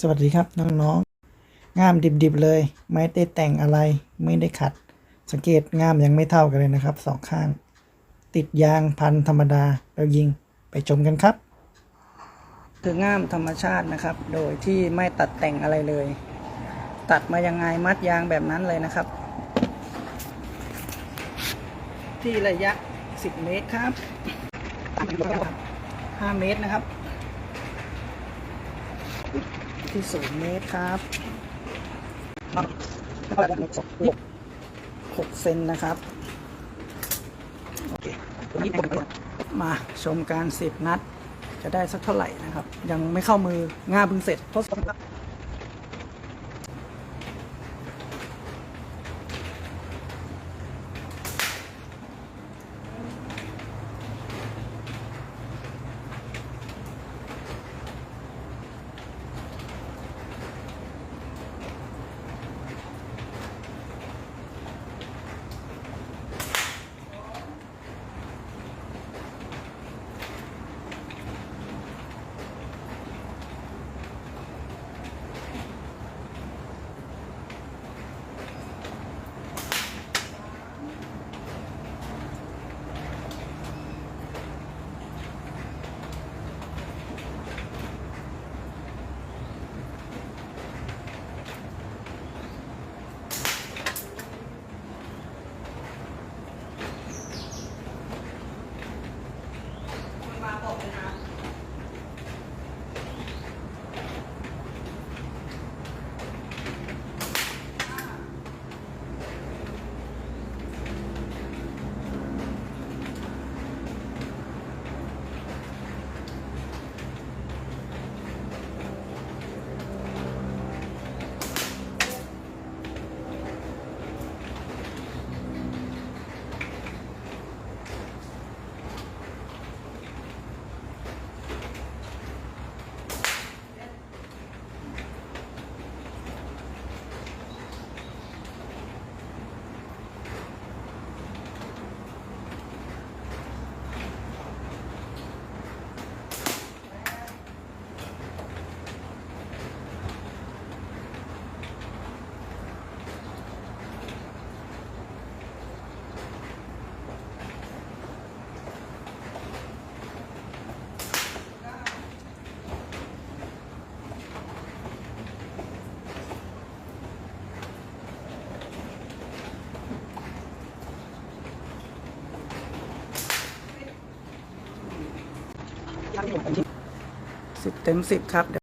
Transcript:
สวัสดีครับน้องๆ งามดิบๆเลย ไม่ได้แต่งอะไรไม่ได้ขัด สังเกตงามยังไม่เท่ากันเลยนะครับสองข้าง ติดยางพันธรรมดาแล้วยิงไปชมกันครับ คืองามธรรมชาตินะครับ โดยที่ไม่ตัดแต่งอะไรเลย ตัดมายังไงมัดยางแบบนั้นเลยนะครับ ที่ระยะ 10 เมตรครับ 5 เมตรนะครับ ที่ศูนย์เมตรครับหกเซนนะครับโอเคมาชมการสิบนัด จะได้สักเท่าไหร่นะครับ ยังไม่เข้ามือง่าเพิ่งเสร็จทดสอบ อบนะคะ สิบเต็มสิบครับ